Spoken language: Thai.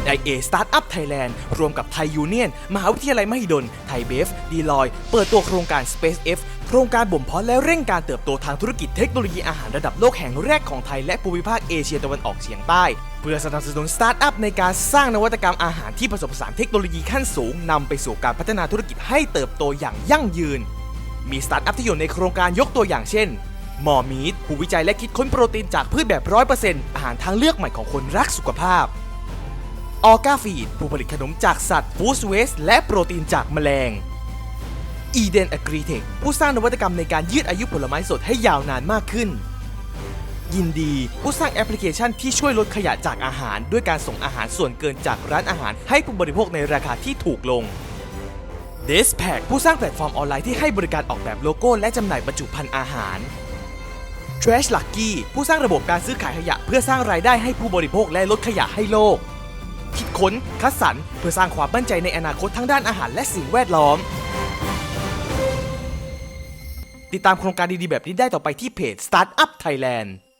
NIA Startup Thailand รวมกับไทยยูเนียนมหาวิทยาลัยมหิดล ไทยเบฟ ดีลอย เปิดตัวโครงการ Space F โครงการบ่มเพาะและเร่งการเติบโตทางธุรกิจเทคโนโลยีอาหารระดับโลกแห่งแรกของไทยและภูมิภาคเอเชียตะวันออกเฉียงใต้ เพื่อสนับสนุนสตาร์ทอัพในการสร้างนวัตกรรมอาหารที่ผสมผสานเทคโนโลยีขั้นสูงนำไปสู่การพัฒนาธุรกิจให้เติบโตอย่างยั่งยืน มีสตาร์ทอัพที่อยู่ในโครงการยกตัวอย่างเช่นหมอมีดผู้วิจัยและคิดค้นโปรตีนจากพืชแบบ 100%อาหารทางเลือกใหม่ของคนรักสุขภาพ ออก้าฟีดผู้ผลิตขนมจากสัตว์ฟูสเวสและโปรตีนจากแมลงอีเดนอกรีเทคผู้สร้างนวัตกรรมในการยืดอายุผลไม้สดให้ยาวนานมากขึ้น ยินดีผู้สร้างแอปพลิเคชันที่ช่วยลดขยะจากอาหาร ด้วยการส่งอาหารส่วนเกินจากร้านอาหาร ให้ผู้บริโภคในราคาที่ถูกลง d e s p a c ผู้สร้างแพลตฟอร์มออนไลน์ที่ให้บริการออกแบบโลโก้และจำหน่ายบรรจุภัณฑ์อาหาร Trash Lucky ผู้สร้างระบบการซื้อขายขยะเพื่อสร้างรายได้ให้ผู้บริโภคและลดขยะให้โลก คิดค้น คัดสรร เพื่อสร้างความมั่นใจในอนาคตทั้งด้านอาหารและสิ่งแวดล้อม ติดตามโครงการดีๆ แบบนี้ได้ต่อไปที่เพจ Startup Thailand